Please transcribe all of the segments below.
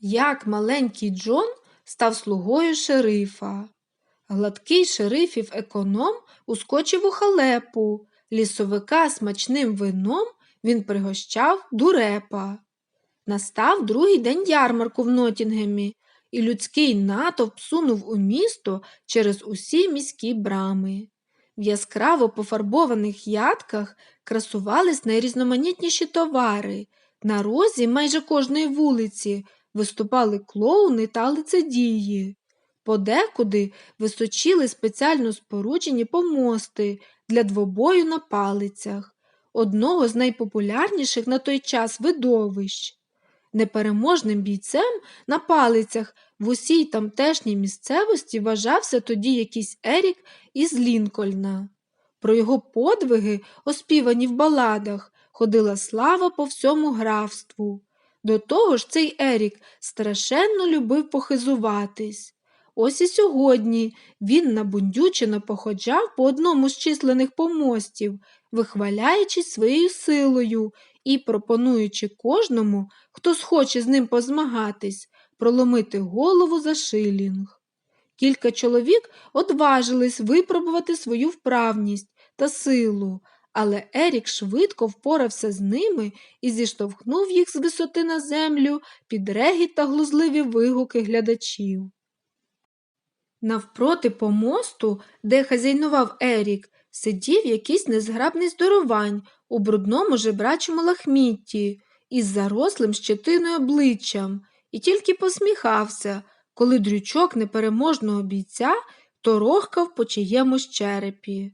Як маленький Джон став слугою шерифа. Гладкий шерифів економ ускочив у халепу. Лісовика смачним вином він пригощав дурепа. Настав другий день ярмарку в Нотінгемі, і людський натовп сунув у місто через усі міські брами. В яскраво пофарбованих ядках красувались найрізноманітніші товари. На розі майже кожної вулиці виступали клоуни та лицедії. Подекуди височили спеціально споруджені помости для двобою на палицях, одного з найпопулярніших на той час видовищ. Непереможним бійцем на палицях в усій тамтешній місцевості вважався тоді якийсь Ерік із Лінкольна. Про його подвиги, оспівані в баладах, ходила слава по всьому графству. До того ж цей Ерік страшенно любив похизуватись. Ось і сьогодні він набундючено походжав по одному з численних помостів, вихваляючись своєю силою і пропонуючи кожному, хто схоче з ним позмагатись, проломити голову за шилінг. Кілька чоловік одважились випробувати свою вправність та силу, але Ерік швидко впорався з ними і зіштовхнув їх з висоти на землю під регіт та глузливі вигуки глядачів. Навпроти помосту, де хазяйнував Ерік, сидів якийсь незграбний здоровань у брудному жебрачому лахмітті із зарослим щетиною обличчям і тільки посміхався, коли дрючок непереможного бійця торохкав по чиємусь черепі.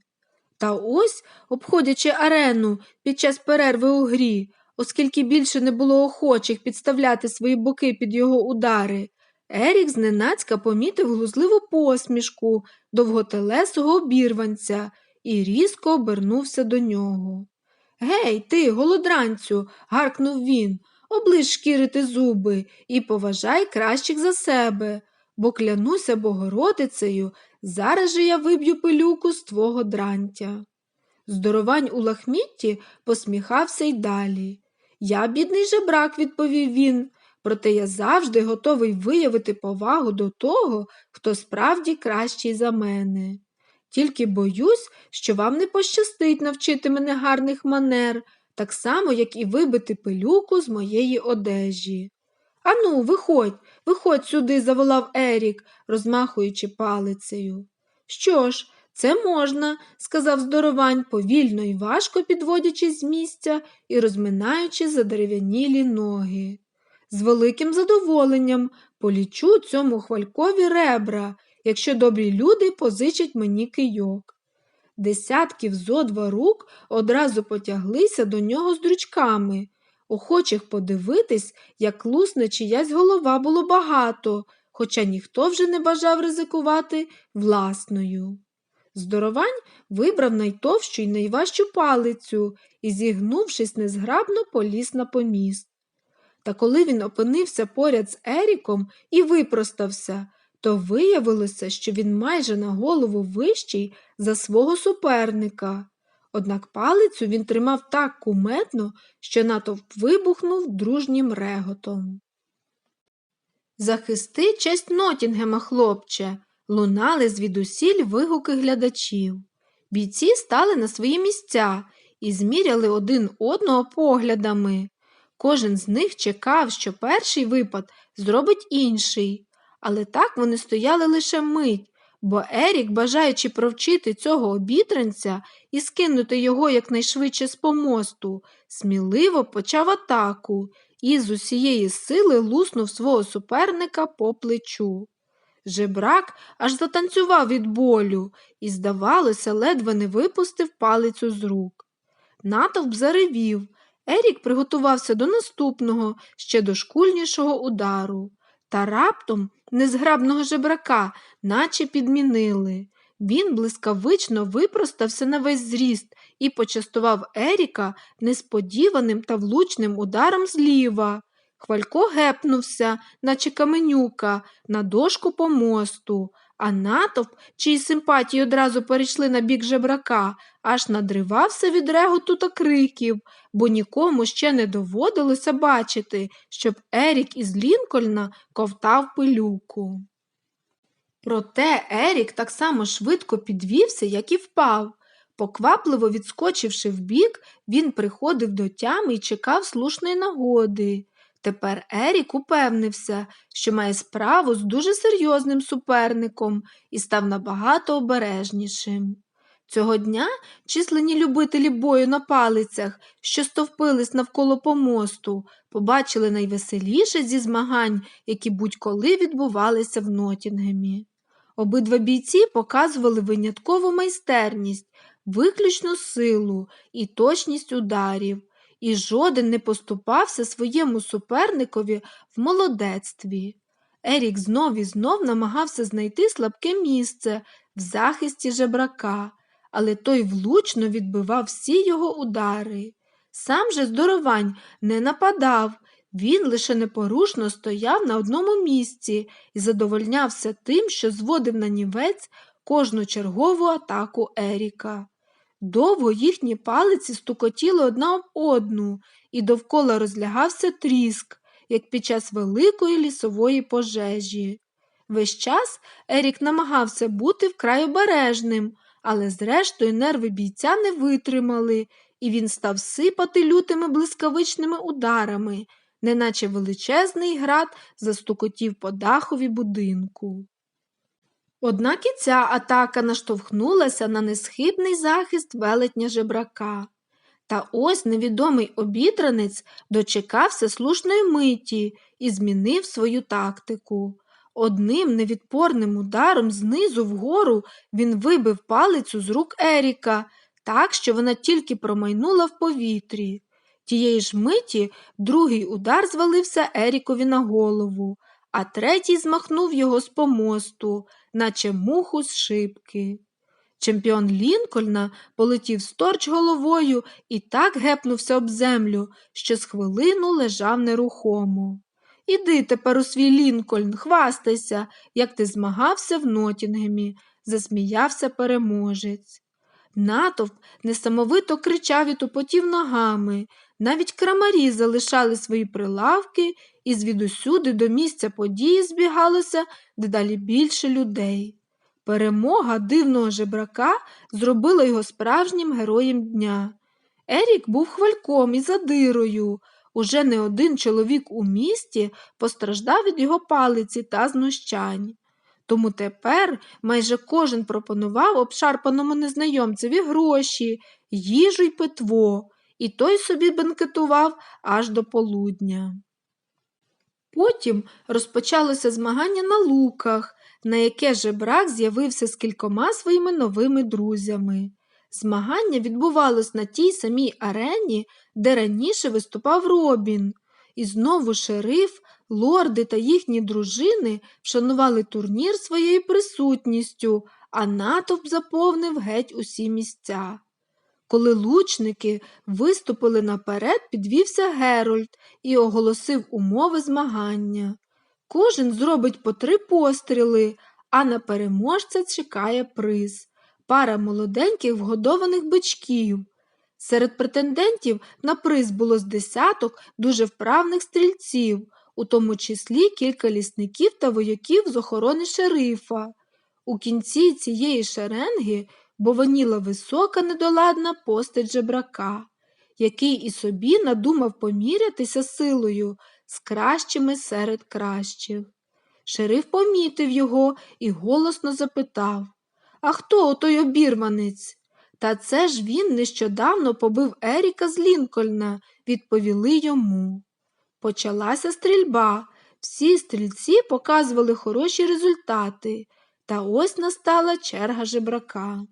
Та ось, обходячи арену під час перерви у грі, оскільки більше не було охочих підставляти свої боки під його удари, Ерік зненацька помітив глузливу посмішку довготелесого обірванця і різко обернувся до нього. Гей, ти, голодранцю, гаркнув він, оближ шкірити зуби і поважай кращих за себе, бо клянуся Богородицею, зараз же я виб'ю пилюку з твого дрантя. Здоровань у лахмітті посміхався й далі. Я, бідний жебрак, відповів він, проте я завжди готовий виявити повагу до того, хто справді кращий за мене. Тільки боюсь, що вам не пощастить навчити мене гарних манер, так само, як і вибити пилюку з моєї одежі. Ану, виходь, виходь сюди, заволав Ерік, розмахуючи палицею. Що ж, це можна, сказав здоровань, повільно і важко підводячись з місця і розминаючи задерев'янілі ноги. З великим задоволенням полічу цьому хвалькові ребра, якщо добрі люди позичать мені кийок. Десятків зо два рук одразу потяглися до нього з дрючками. Охочих подивитись, як лусне чиясь голова було багато, хоча ніхто вже не бажав ризикувати власною. Здоровань вибрав найтовщу й найважчу палицю і, зігнувшись незграбно, поліз на поміст. Та коли він опинився поряд з Еріком і випростався, то виявилося, що він майже на голову вищий за свого суперника. Однак палицю він тримав так куметно, що натовп вибухнув дружнім реготом. Захисти честь Нотінгема, хлопче, лунали звідусіль вигуки глядачів. Бійці стали на свої місця і зміряли один одного поглядами. Кожен з них чекав, що перший випад зробить інший, але так вони стояли лише мить, бо Ерік, бажаючи провчити цього обітранця і скинути його якнайшвидше з помосту, сміливо почав атаку і з усієї сили луснув свого суперника по плечу. Жебрак аж затанцював від болю і, здавалося, ледве не випустив палицю з рук. Натовп заревів. Ерік приготувався до наступного, ще дошкульнішого удару. Та раптом незграбного жебрака, наче підмінили. Він блискавично випростався на весь зріст і почастував Еріка несподіваним та влучним ударом зліва. Хвалько гепнувся, наче каменюка, на дошку помосту, а натовп, чиї симпатії одразу перейшли на бік жебрака, аж надривався від реготу та криків, бо нікому ще не доводилося бачити, щоб Ерік із Лінкольна ковтав пилюку. Проте Ерік так само швидко підвівся, як і впав. Поквапливо відскочивши вбік, він приходив до тями і чекав слушної нагоди. Тепер Ерік упевнився, що має справу з дуже серйозним суперником і став набагато обережнішим. Цього дня численні любителі бою на палицях, що стовпились навколо помосту, побачили найвеселіше зі змагань, які будь-коли відбувалися в Нотінгемі. Обидва бійці показували виняткову майстерність, виключну силу і точність ударів, і жоден не поступався своєму суперникові в молодецтві. Ерік знов і знов намагався знайти слабке місце в захисті жебрака, але той влучно відбивав всі його удари. Сам же здоровань не нападав, він лише непорушно стояв на одному місці і задовольнявся тим, що зводив на нівець кожну чергову атаку Еріка. Довго їхні палиці стукотіли одна об одну, і довкола розлягався тріск, як під час великої лісової пожежі. Весь час Ерік намагався бути вкрай обережним, але зрештою нерви бійця не витримали, і він став сипати лютими блискавичними ударами, неначе величезний град застукотів по дахові будинку. Однак і ця атака наштовхнулася на несхибний захист велетня жебрака. Та ось невідомий обідранець дочекався слушної миті і змінив свою тактику. Одним невідпорним ударом знизу вгору він вибив палицю з рук Еріка, так, що вона тільки промайнула в повітрі. Тієї ж миті другий удар звалився Ерікові на голову, а третій змахнув його з помосту, наче муху з шибки. Чемпіон Лінкольна полетів сторч головою і так гепнувся об землю, що з хвилину лежав нерухомо. Іди тепер у свій Лінкольн, хвастайся, як ти змагався в Нотінгемі, засміявся переможець. Натовп несамовито кричав і тупотів ногами, навіть крамарі залишали свої прилавки, і звідусюди до місця події збігалося дедалі більше людей. Перемога дивного жебрака зробила його справжнім героєм дня. Ерік був хвальком і задирою. Уже не один чоловік у місті постраждав від його палиці та знущань. Тому тепер майже кожен пропонував обшарпаному незнайомцеві гроші, їжу й питво, і той собі бенкетував аж до полудня. Потім розпочалося змагання на луках, на яке жебрак з'явився з кількома своїми новими друзями. Змагання відбувалось на тій самій арені, де раніше виступав Робін, і знову шериф, лорди та їхні дружини вшанували турнір своєю присутністю, а натовп заповнив геть усі місця. Коли лучники виступили наперед, підвівся Герольд і оголосив умови змагання. Кожен зробить по три постріли, а на переможця чекає приз пара молоденьких вгодованих бичків. Серед претендентів на приз було з десяток дуже вправних стрільців, у тому числі кілька лісників та вояків з охорони шерифа. У кінці цієї шеренги бовоніла висока недоладна постать жебрака, який і собі надумав помірятися силою з кращими серед кращих. Шериф помітив його і голосно запитав А хто отой обірванець? Та це ж він нещодавно побив Еріка з Лінкольна, відповіли йому. Почалася стрільба. Всі стрільці показували хороші результати, та ось настала черга жебрака.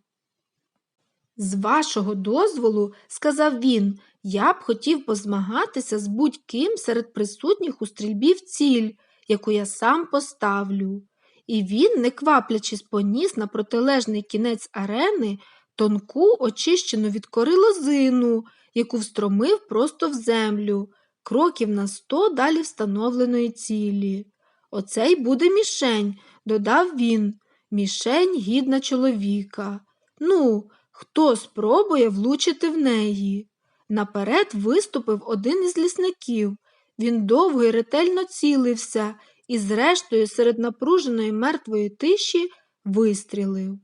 З вашого дозволу, сказав він, я б хотів позмагатися з будь-ким серед присутніх у стрільбі в ціль, яку я сам поставлю. І він, не кваплячись, поніс на протилежний кінець арени тонку, очищену від кори лозину, яку встромив просто в землю, кроків на сто далі встановленої цілі. Оцей буде мішень, додав він. мішень гідна чоловіка. Ну, хто спробує влучити в неї? Наперед виступив один із лісників. Він довго і ретельно цілився і, зрештою, серед напруженої мертвої тиші вистрілив.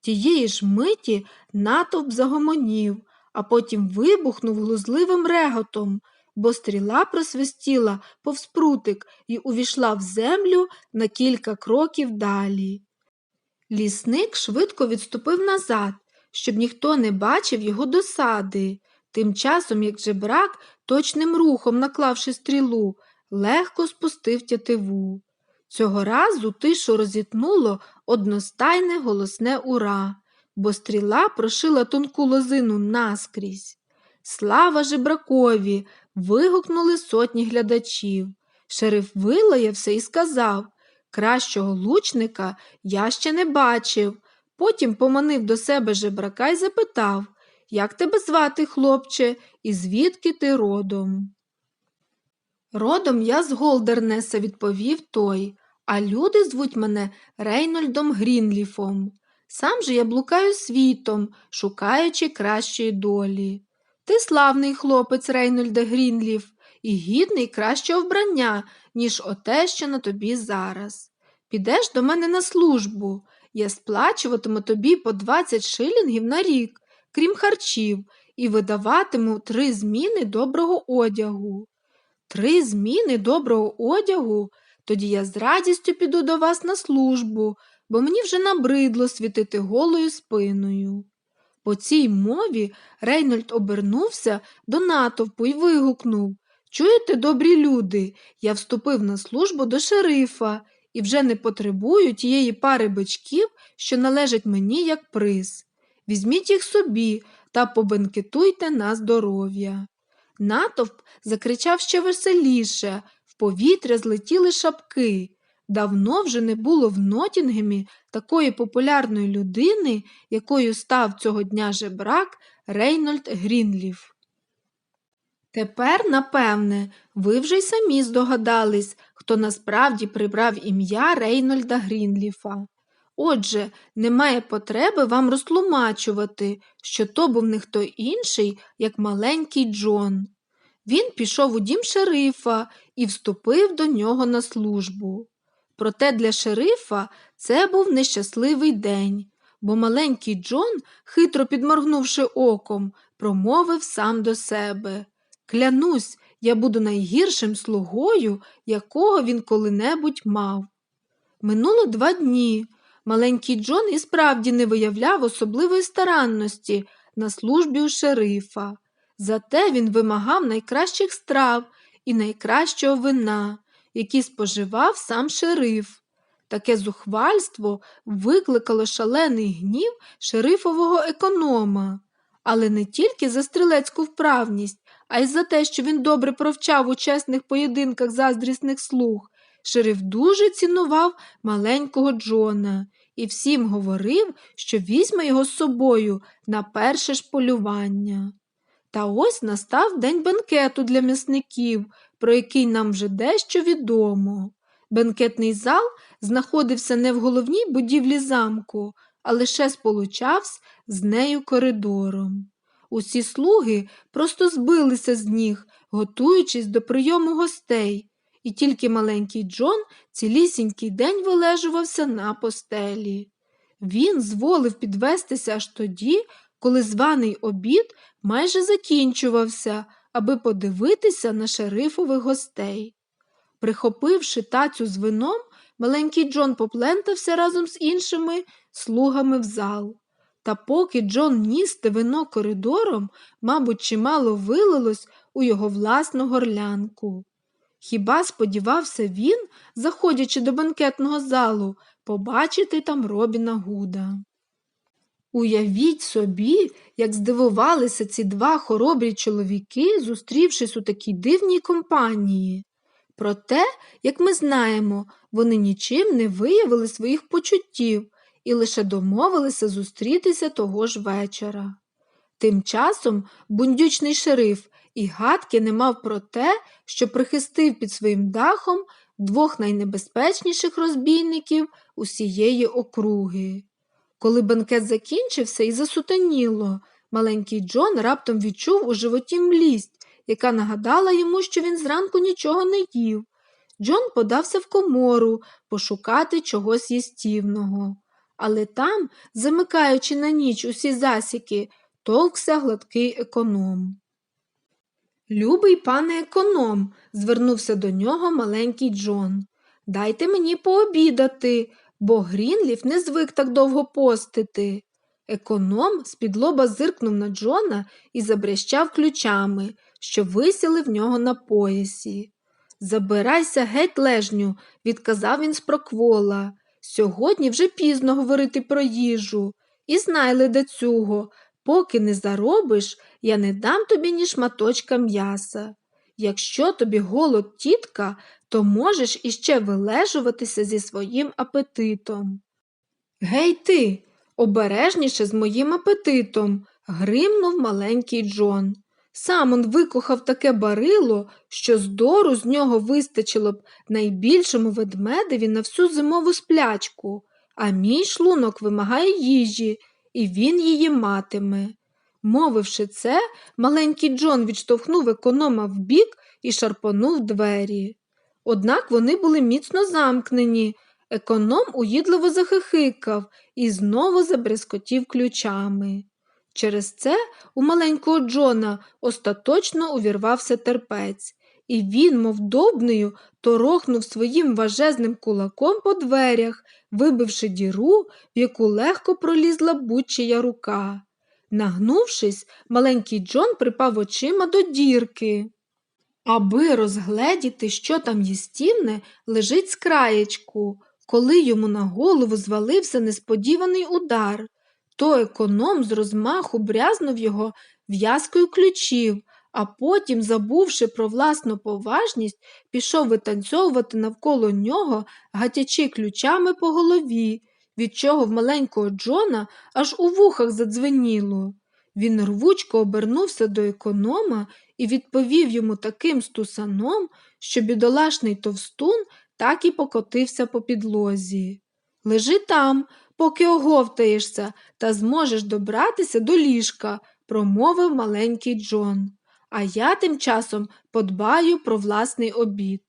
Тієї ж миті натовп загомонів, а потім вибухнув глузливим реготом, бо стріла просвистіла повз прутик і увійшла в землю на кілька кроків далі. Лісник швидко відступив назад, щоб ніхто не бачив його досади. Тим часом, як жебрак, точним рухом наклавши стрілу, легко спустив тятиву. Цього разу тишу розітнуло одностайне голосне ура, бо стріла прошила тонку лозину наскрізь. Слава жебракові! вигукнули сотні глядачів. Шериф вилаявся і сказав Кращого лучника я ще не бачив. Потім поманив до себе жебрака і запитав Як тебе звати, хлопче, і звідки ти родом? Родом я з Голдернеса, відповів той, а люди звуть мене Рейнольдом Грінліфом. Сам же я блукаю світом, шукаючи кращої долі. Ти славний хлопець, Рейнольде Грінліф, і гідний кращого вбрання, ніж оте, що на тобі зараз. Підеш до мене на службу, я сплачуватиму тобі по 20 шилінгів на рік, крім харчів, і видаватиму три зміни доброго одягу. Три зміни доброго одягу? Тоді я з радістю піду до вас на службу, бо мені вже набридло світити голою спиною. По цій мові Рейнольд обернувся до натовпу і вигукнув Чуєте, добрі люди, я вступив на службу до шерифа і вже не потребую тієї пари бичків, що належать мені як приз. Візьміть їх собі та побенкетуйте на здоров'я. Натовп закричав ще веселіше, в повітря злетіли шапки. Давно вже не було в Нотінгемі такої популярної людини, якою став цього дня жебрак Рейнольд Грінліф. Тепер, напевне, ви вже й самі здогадались, хто насправді прибрав ім'я Рейнольда Грінліфа. Отже, немає потреби вам розтлумачувати, що то був не хто інший, як маленький Джон. Він пішов у дім шерифа і вступив до нього на службу. Проте для шерифа це був нещасливий день, бо маленький Джон, хитро підморгнувши оком, промовив сам до себе Клянусь, я буду найгіршим слугою, якого він коли-небудь мав. Минуло два дні. Маленький Джон і справді не виявляв особливої старанності на службі у шерифа. Зате він вимагав найкращих страв і найкращого вина, які споживав сам шериф. Таке зухвальство викликало шалений гнів шерифового економа, але не тільки за стрілецьку вправність, а й за те, що він добре провчав у чесних поєдинках заздрісних слуг. Шериф дуже цінував маленького Джона і всім говорив, що візьме його з собою на перше ж полювання. Та ось настав день бенкету для м'ясників, про який нам вже дещо відомо. Бенкетний зал знаходився не в головній будівлі замку, а лише сполучався з нею коридором. Усі слуги просто збилися з ніг, готуючись до прийому гостей, і тільки маленький Джон цілісінький день вилежувався на постелі. Він зволив підвестися аж тоді, коли званий обід майже закінчувався, аби подивитися на шерифових гостей. Прихопивши тацю з вином, маленький Джон поплентався разом з іншими слугами в зал. Та поки Джон ніс те вино коридором, мабуть, чимало вилилось у його власну горлянку. Хіба сподівався він, заходячи до банкетного залу, побачити там Робіна Гуда? Уявіть собі, як здивувалися ці два хоробрі чоловіки, зустрівшись у такій дивній компанії. Проте, як ми знаємо, вони нічим не виявили своїх почуттів і лише домовилися зустрітися того ж вечора. Тим часом бундючний шериф і гадки не мав про те, що прихистив під своїм дахом двох найнебезпечніших розбійників усієї округи. Коли бенкет закінчився і засутеніло, маленький Джон раптом відчув у животі млість, яка нагадала йому, що він зранку нічого не їв. Джон подався в комору пошукати чогось їстівного. Але там, замикаючи на ніч усі засіки, товкся гладкий економ. Любий пане економ, звернувся до нього маленький Джон. Дайте мені пообідати, бо Грінліф не звик так довго постити. Економ з-під зиркнув на Джона і забрящав ключами, що висіли в нього на поясі. Забирайся геть лежню, відказав він з проквола. Сьогодні вже пізно говорити про їжу. І знай, ледацюго, поки не заробиш, я не дам тобі ні шматочка м'яса. Якщо тобі голод тітка, то можеш іще вилежуватися зі своїм апетитом. Гей ти, обережніше з моїм апетитом, гримнув маленький Джон. Сам он викохав таке барило, що здору з нього вистачило б найбільшому ведмедеві на всю зимову сплячку, а мій шлунок вимагає їжі, і він її матиме. Мовивши це, маленький Джон відштовхнув економа вбік і шарпонув двері. Однак вони були міцно замкнені. Економ уїдливо захихикав і знову забрескотів ключами. Через це у маленького Джона остаточно увірвався терпець, і він, мов довбнею, торохнув своїм важезним кулаком по дверях, вибивши діру, в яку легко пролізла будь-чия рука. Нагнувшись, маленький Джон припав очима до дірки. Аби розгледіти, що там їстівне, лежить з краєчку, коли йому на голову звалився несподіваний удар то економ з розмаху брязнув його в'язкою ключів, а потім, забувши про власну поважність, пішов витанцьовувати навколо нього, гатячи ключами по голові, від чого в маленького Джона аж у вухах задзвеніло. Він рвучко обернувся до економа і відповів йому таким стусаном, що бідолашний товстун так і покотився по підлозі. Лежи там, поки оговтаєшся та зможеш добратися до ліжка, промовив маленький Джон. А я тим часом подбаю про власний обід.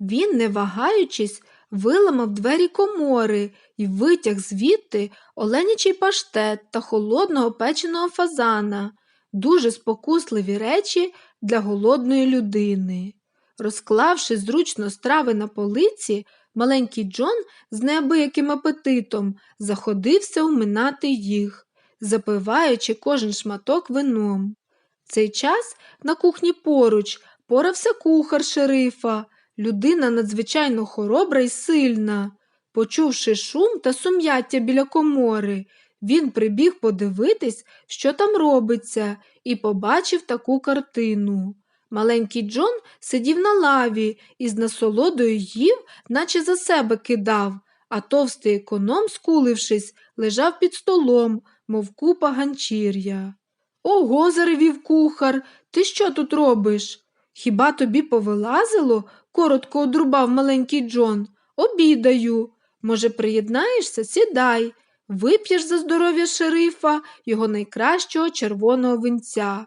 Він, не вагаючись, виламав двері комори і витяг звідти оленячий паштет та холодного печеного фазана, дуже спокусливі речі для голодної людини. Розклавши зручно страви на полиці, Маленький Джон з неабияким апетитом заходився уминати їх, запиваючи кожен шматок вином. В цей час на кухні поруч порався кухар шерифа, людина надзвичайно хоробра і сильна. Почувши шум та сум'яття біля комори, він прибіг подивитись, що там робиться, і побачив таку картину. Маленький Джон сидів на лаві і з насолодою їв, наче за себе кидав, а товстий економ, скулившись, лежав під столом, мов купа ганчір'я. Ого, заревів кухар, ти що тут робиш? Хіба тобі повилазило? коротко одрубав маленький Джон. Обідаю. Може, приєднаєшся? Сідай, вип'єш за здоров'я шерифа його найкращого червоного винця.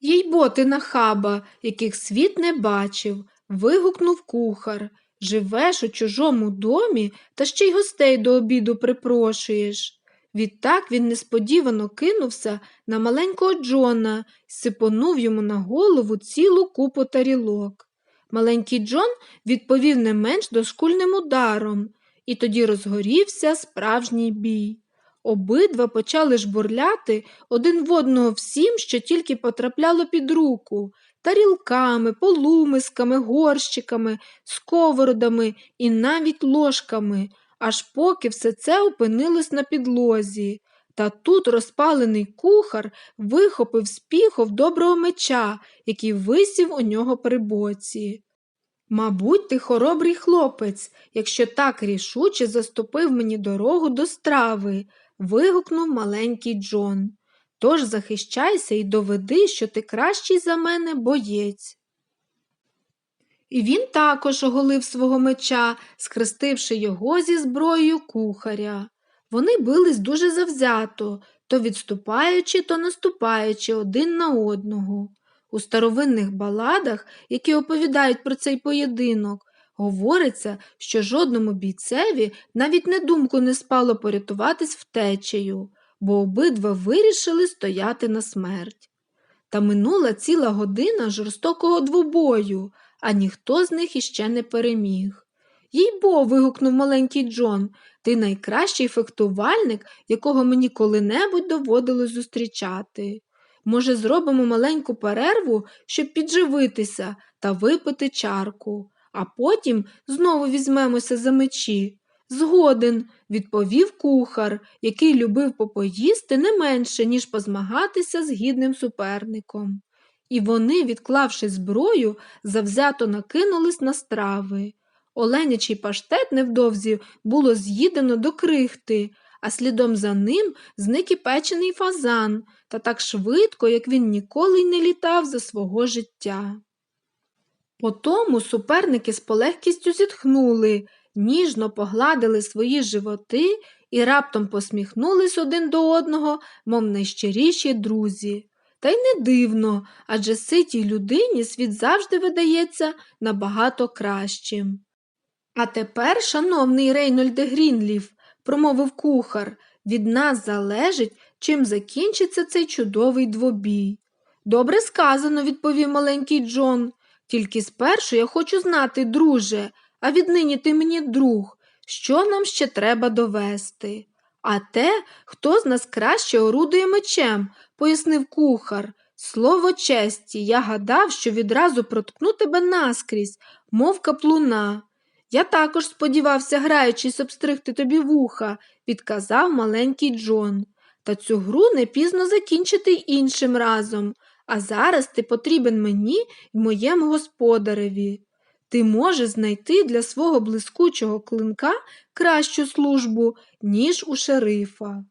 Їй боти нахаба, яких світ не бачив, вигукнув кухар. Живеш у чужому домі та ще й гостей до обіду припрошуєш. Відтак він несподівано кинувся на маленького Джона і сипонув йому на голову цілу купу тарілок. Маленький Джон відповів не менш дошкульним ударом, і тоді розгорівся справжній бій. Обидва почали жбурляти один в одного всім, що тільки потрапляло під руку, тарілками, полумисками, горщиками, сковородами і навіть ложками, аж поки все це опинилось на підлозі. Та тут розпалений кухар вихопив з піхов доброго меча, який висів у нього при боці. Мабуть, ти хоробрий хлопець, якщо так рішуче заступив мені дорогу до страви вигукнув маленький Джон. Тож захищайся і доведи, що ти кращий за мене боєць. І він також оголив свого меча, схрестивши його зі зброєю кухаря. Вони бились дуже завзято, то відступаючи, то наступаючи один на одного. У старовинних баладах, які оповідають про цей поєдинок, говориться, що жодному бійцеві навіть на думку не спало порятуватись втечею, бо обидва вирішили стояти на смерть. Та минула ціла година жорстокого двобою, а ніхто з них іще не переміг. Їй бо. вигукнув маленький Джон, ти найкращий фехтувальник, якого мені коли-небудь доводилось зустрічати. Може, зробимо маленьку перерву, щоб підживитися та випити чарку, а потім знову візьмемося за мечі. Згоден, відповів кухар, який любив попоїсти не менше, ніж позмагатися з гідним суперником. І вони, відклавши зброю, завзято накинулись на страви. Оленячий паштет невдовзі було з'їдено до крихти, а слідом за ним зник і печений фазан, та так швидко, як він ніколи й не літав за свого життя. Потому суперники з полегкістю зітхнули, ніжно погладили свої животи і раптом посміхнулись один до одного, мов найщиріші друзі. Та й не дивно, адже ситій людині світ завжди видається набагато кращим. А тепер, шановний Рейнольде Грінліф, промовив кухар, від нас залежить, чим закінчиться цей чудовий двобій. Добре сказано, відповів маленький Джон. Тільки спершу я хочу знати, друже, а віднині ти мені друг, що нам ще треба довести. А те, хто з нас краще орудує мечем, пояснив кухар. Слово честі, я гадав, що відразу проткну тебе наскрізь, мов каплуна. Я також сподівався, граючись, обстригти тобі вуха, відказав маленький Джон. Та цю гру не пізно закінчити й іншим разом, а зараз ти потрібен мені й моєму господареві. Ти можеш знайти для свого блискучого клинка кращу службу, ніж у шерифа.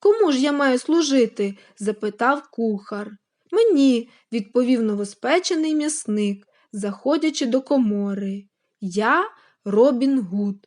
Кому ж я маю служити? запитав кухар. Мені, відповів новоспечений м'ясник, заходячи до комори. Я Робін Гуд.